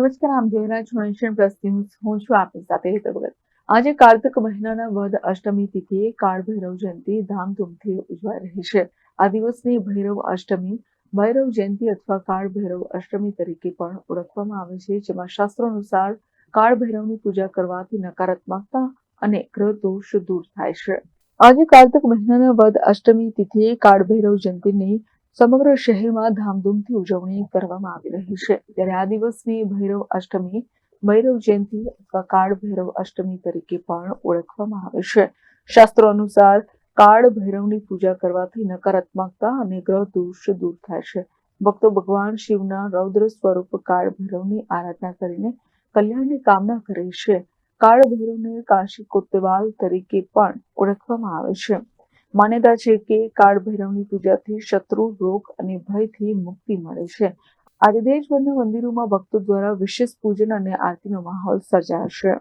નમસ્કાર, આમ Jayraj nation plus હું છું આપની સાથે ભગત. આજે કાર્તિક મહિનાના વદ અષ્ટમી તિથિએ કાળ ભૈરવ જયંતિ ધામધૂમથી ઉજવાઈ રહી છે. આ દિવસને ભૈરવ અષ્ટમી, ભૈરવ જયંતિ અથવા કાળ ભૈરવ અષ્ટમી તરીકે પણ ઓળખવામાં આવે છે, જેમાં શાસ્ત્રો અનુસાર કાળ ભૈરવની પૂજા કરવાથી નકારાત્મકતા અને ગ્રહ દોષ દૂર થાય છે. આજે કાર્તિક મહિનાના વદ અષ્ટમી તિથિએ કાળ ભૈરવ જયંતિની સમગ્ર શહેરમાં ધામધૂમથી ઉજવણી કરવામાં આવી રહી છે. ત્યારે આ દિવસની ભૈરવ અષ્ટમી, ભૈરવ જયંતિ અથવા કાળ ભૈરવ અષ્ટમી તરીકે પણ ઓળખવામાં આવે છે. શાસ્ત્રો અનુસાર કાળ ભૈરવની પૂજા કરવાથી નકારાત્મકતા અને ગ્રહ દોષ દૂર થાય છે. ભક્તો ભગવાન શિવના રૌદ્ર સ્વરૂપ કાળ ભૈરવની આરાધના કરીને કલ્યાણની કામના કરે છે. કાળ ભૈરવને કાશી કોતવાલ તરીકે પણ ઓળખવામાં આવે છે. માન્યતા છે કે કાળ ભૈરવની પૂજાથી શત્રુ, રોગ અને ભયથી મુક્તિ મળે છે. આજે દેશભરના મંદિરોમાં ભક્તો દ્વારા વિશેષ પૂજન અને આરતીનો માહોલ સર્જાશે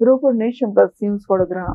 bureau Nation Plus news Vadodara.